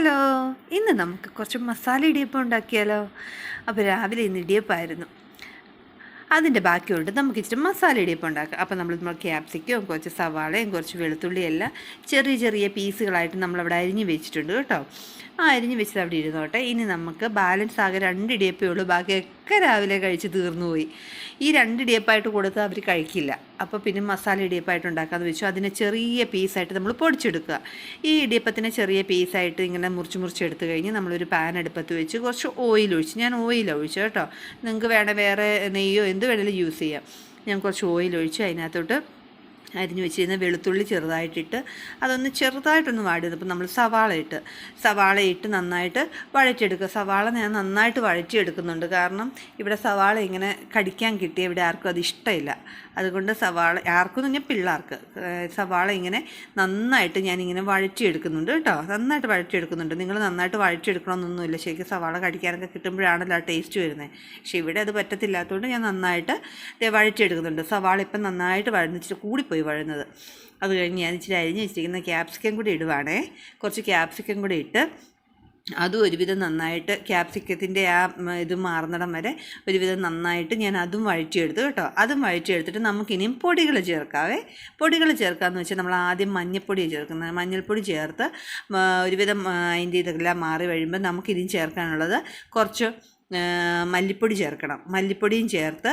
Hello ഇന്ന് നമുക്ക് കുറച്ച് മസാല ഇടിയപ്പം ഉണ്ടാക്കിയാലോ? അപ്പോൾ രാവിലെ ഇന്ന് ഇടിയപ്പമായിരുന്നു അതിന്റെ ബാക്കിയുണ്ട് നമുക്ക് ഇച്ചിരി മസാല ഇടിയപ്പം ഉണ്ടാക്കാം. അപ്പോൾ നമ്മൾ ക്യാപ്സിക്കും കുറച്ച് സവാളയും കുറച്ച് വെളുത്തുള്ളിയും എല്ലാം ചെറിയ ചെറിയ പീസുകളായിട്ട് നമ്മളവിടെ അരിഞ്ഞ് വെച്ചിട്ടുണ്ട് കേട്ടോ. ആ അരിഞ്ഞ് വെച്ചത് അവിടെ ഇരുന്നോട്ടെ. ഇനി നമുക്ക് ബാലൻസ് ആകെ രണ്ട് ഇടിയപ്പേ ഉള്ളൂ. ബാക്കിയൊക്കെ രാവിലെ കഴിച്ച് തീർന്നു പോയി. ഈ രണ്ട് ഇടിയപ്പായിട്ട് കൊടുത്താൽ അവർ കഴിക്കില്ല. അപ്പോൾ പിന്നെ മസാല ഇടിയപ്പായിട്ട് ഉണ്ടാക്കാമെന്ന് വെച്ചു. അതിനെ ചെറിയ പീസായിട്ട് നമ്മൾ പൊടിച്ചെടുക്കുക. ഈ ഇടിയപ്പത്തിനെ ചെറിയ പീസായിട്ട് ഇങ്ങനെ മുറിച്ച് മുറിച്ച് എടുത്തു കഴിഞ്ഞ് നമ്മളൊരു പാൻ അടുപ്പത്ത് വെച്ച് കുറച്ച് ഓയിൽ ഒഴിച്ച് ഞാൻ ഓയിൽ ഒഴിച്ചു കേട്ടോ. നിങ്ങൾക്ക് വേണേൽ വേറെ നെയ്യോ എന്ത് വേണേലും യൂസ് ചെയ്യാം. ഞാൻ കുറച്ച് ഓയിൽ ഒഴിച്ച് അതിനകത്തോട്ട് അരിഞ്ഞു വെച്ചിരുന്ന വെളുത്തുള്ളി ചെറുതായിട്ടിട്ട് അതൊന്ന് ചെറുതായിട്ടൊന്ന് വാടിയത്. അപ്പോൾ നമ്മൾ സവാള ഇട്ട് സവാള ഇട്ട് നന്നായിട്ട് വഴറ്റിയെടുക്കുക. സവാള ഞാൻ നന്നായിട്ട് വഴറ്റിയെടുക്കുന്നുണ്ട്. കാരണം ഇവിടെ സവാള ഇങ്ങനെ കടിക്കാൻ കിട്ടിയ ഇവിടെ ആർക്കും അത് ഇഷ്ടമില്ല. അതുകൊണ്ട് സവാള ആർക്കും പറഞ്ഞാൽ പിള്ളേർക്ക് സവാള ഇങ്ങനെ നന്നായിട്ട് ഞാനിങ്ങനെ വഴറ്റിയെടുക്കുന്നുണ്ട് കേട്ടോ. നന്നായിട്ട് വഴറ്റിയെടുക്കുന്നുണ്ട്. നിങ്ങൾ നന്നായിട്ട് വഴറ്റിയെടുക്കണമെന്നൊന്നുമില്ല. ശരിക്കും സവാള കടിക്കാനൊക്കെ കിട്ടുമ്പോഴാണല്ലോ ആ ടേസ്റ്റ് വരുന്നത് പക്ഷേ ഇവിടെ അത് പറ്റത്തില്ലാത്തതുകൊണ്ട് ഞാൻ നന്നായിട്ട് വഴറ്റിയെടുക്കുന്നുണ്ട്. സവാള ഇപ്പം നന്നായിട്ട് വഴന്നിച്ചിട്ട് കൂടിപ്പോയി വഴുന്നത് അത് കഴിഞ്ഞ് ഞാൻ ഇച്ചിരി അരിഞ്ഞ് വെച്ചിരിക്കുന്ന ക്യാപ്സിക്കം കൂടി ഇടുവാണേ. കുറച്ച് ക്യാപ്സിക്കം കൂടി ഇട്ട് അതും ഒരുവിധം നന്നായിട്ട് ക്യാപ്സിക്കത്തിന്റെ ആ ഇത് മാറുന്നിടം വരെ ഒരുവിധം നന്നായിട്ട് ഞാൻ അതും വഴറ്റിയെടുത്തു കേട്ടോ. അതും വഴറ്റിയെടുത്തിട്ട് നമുക്കിനിയും പൊടികൾ ചേർക്കാവേ. പൊടികൾ ചേർക്കാമെന്ന് വെച്ചാൽ നമ്മൾ ആദ്യം മഞ്ഞൾപ്പൊടി ചേർക്കുന്നത്. മഞ്ഞൾപ്പൊടി ചേർത്ത് ഒരുവിധം അതിന്റെ ഇതെല്ലാം മാറി കഴിയുമ്പോൾ നമുക്കിനിയും ചേർക്കാനുള്ളത് കുറച്ച് മല്ലിപ്പൊടി ചേർക്കണം. മല്ലിപ്പൊടിയും ചേർത്ത്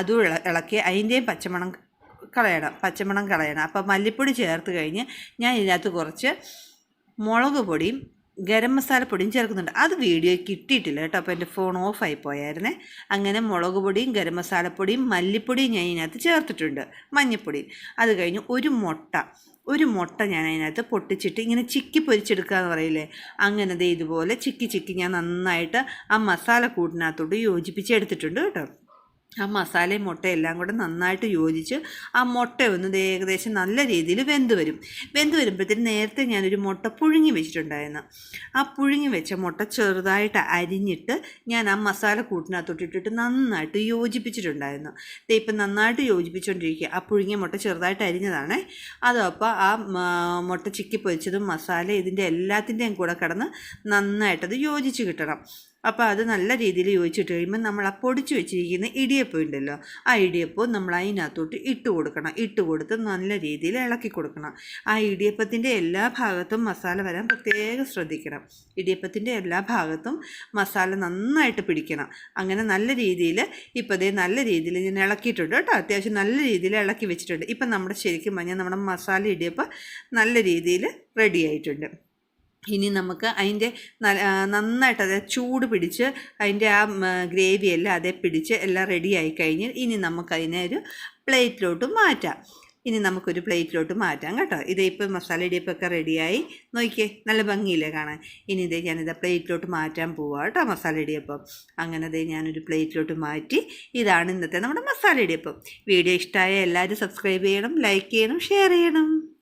അതും ഇളക്കി അതിന്റെയും പച്ചമണം കളയണം പച്ചമണം കളയണം. അപ്പോൾ മല്ലിപ്പൊടി ചേർത്ത് കഴിഞ്ഞ് ഞാൻ ഇതിനകത്ത് കുറച്ച് മുളക് പൊടിയും ഗരം മസാലപ്പൊടിയും ചേർക്കുന്നുണ്ട്. അത് വീഡിയോ കിട്ടിയിട്ടില്ല കേട്ടോ. അപ്പോൾ എന്റെ ഫോൺ ഓഫായി പോയായിരുന്നേ. അങ്ങനെ മുളക് പൊടിയും ഗരം മസാലപ്പൊടിയും മല്ലിപ്പൊടിയും ഞാൻ ഇതിനകത്ത് ചേർത്തിട്ടുണ്ട്. മഞ്ഞൾപ്പൊടി അത് കഴിഞ്ഞ് ഒരു മുട്ട. ഒരു മുട്ട ഞാൻ അതിനകത്ത് പൊട്ടിച്ചിട്ട് ഇങ്ങനെ ചിക്കി പൊരിച്ചെടുക്കുക എന്ന് പറയില്ലേ? അങ്ങനത്തെ ഇതുപോലെ ചിക്കി ചിക്കി ഞാൻ നന്നായിട്ട് ആ മസാല കൂട്ടിനകത്തോട്ട് യോജിപ്പിച്ചെടുത്തിട്ടുണ്ട് കേട്ടോ. ആ മസാലയും മുട്ടയും എല്ലാം കൂടെ നന്നായിട്ട് യോജിച്ച് ആ മുട്ട ഒന്ന് ഏകദേശം നല്ല രീതിയിൽ വെന്ത് വരും. വെന്ത് വരുമ്പോഴത്തേന് നേരത്തെ ഞാനൊരു മുട്ട പുഴുങ്ങി വെച്ചിട്ടുണ്ടായിരുന്നു. ആ പുഴുങ്ങി വെച്ച മുട്ട ചെറുതായിട്ട് അരിഞ്ഞിട്ട് ഞാൻ ആ മസാല കൂട്ടിനകത്തോട്ടിട്ടിട്ട് നന്നായിട്ട് യോജിപ്പിച്ചിട്ടുണ്ടായിരുന്നു. ഇപ്പം നന്നായിട്ട് യോജിപ്പിച്ചുകൊണ്ടിരിക്കുക ആ പുഴുങ്ങിയ മുട്ട ചെറുതായിട്ട് അരിഞ്ഞതാണേ. അതപ്പോൾ ആ മുട്ട ചിക്കി പൊരിച്ചതും മസാല ഇതിന്റെ എല്ലാത്തിന്റെയും കൂടെ കിടന്ന് നന്നായിട്ടത് യോജിച്ച് കിട്ടണം. അപ്പോൾ അത് നല്ല രീതിയിൽ യോജിച്ചിട്ട് കഴിയുമ്പോൾ നമ്മൾ ആ പൊടിച്ച് വെച്ചിരിക്കുന്ന ഇടിയപ്പം ഉണ്ടല്ലോ ആ ഇടിയപ്പം നമ്മൾ അതിനകത്തോട്ട് ഇട്ട് കൊടുക്കണം. ഇട്ട് കൊടുത്ത് നല്ല രീതിയിൽ ഇളക്കി കൊടുക്കണം. ആ ഇടിയപ്പത്തിന്റെ എല്ലാ ഭാഗത്തും മസാല വരാൻ പ്രത്യേകം ശ്രദ്ധിക്കണം. ഇടിയപ്പത്തിന്റെ എല്ലാ ഭാഗത്തും മസാല നന്നായിട്ട് പിടിക്കണം. അങ്ങനെ നല്ല രീതിയിൽ ഇപ്പോൾ അതേ നല്ല രീതിയിൽ ഞാൻ ഇളക്കിയിട്ടുണ്ട് കേട്ടോ. അത്യാവശ്യം നല്ല രീതിയിൽ ഇളക്കി വെച്ചിട്ടുണ്ട്. ഇപ്പം നമ്മുടെ ശരിക്കും പറഞ്ഞാൽ നമ്മുടെ മസാല ഇടിയപ്പം നല്ല രീതിയിൽ റെഡി ആയിട്ടുണ്ട്. ഇനി നമുക്ക് അതിന്റെ നന്നായിട്ട് അതായത് ചൂട് പിടിച്ച് അതിന്റെ ആ ഗ്രേവി എല്ലാം അതേ പിടിച്ച് എല്ലാം റെഡി ആയി കഴിഞ്ഞ് ഇനി നമുക്കതിനെ ഒരു പ്ലേറ്റിലോട്ട് മാറ്റാം. ഇനി നമുക്കൊരു പ്ലേറ്റിലോട്ട് മാറ്റാം കേട്ടോ. ഇതേ ഇപ്പോൾ മസാല ഇടിയപ്പൊക്കെ റെഡിയായി നോക്കിയേ നല്ല ഭംഗിയില്ലേ കാണാൻ. ഇനി ഇതേ ഞാനിത് പ്ലേറ്റിലോട്ട് മാറ്റാൻ പോവാം കേട്ടോ മസാല ഇടിയപ്പം. അങ്ങനെ ഇതേ ഞാനൊരു പ്ലേറ്റിലോട്ട് മാറ്റി ഇതാണ് ഇന്നത്തെ നമ്മുടെ മസാല ഇടിയപ്പം. വീഡിയോ ഇഷ്ടമായ എല്ലാവരും സബ്സ്ക്രൈബ് ചെയ്യണം ലൈക്ക് ചെയ്യണം ഷെയർ ചെയ്യണം.